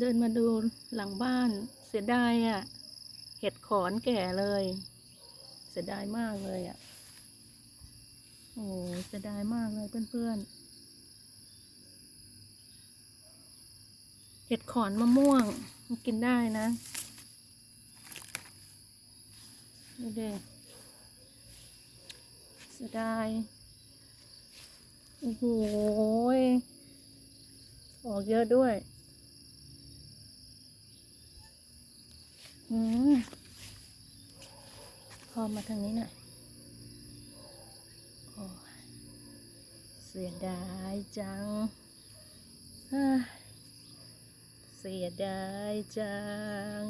เดินมาดูหลังบ้านเสียดายอะ่ะ เห็ดขอนแก่เลย เสียดายมากเลยอะ่ะ โอ้เสียดายมากเลยเพื่อนๆ เห็ดขอนมะม่วงมันกินได้นะดูดิเสียดายโอ้โหออกเยอะด้วย อืมพอมาทางนี้หน่อยโอ้เสียดายจัง เสียดายจัง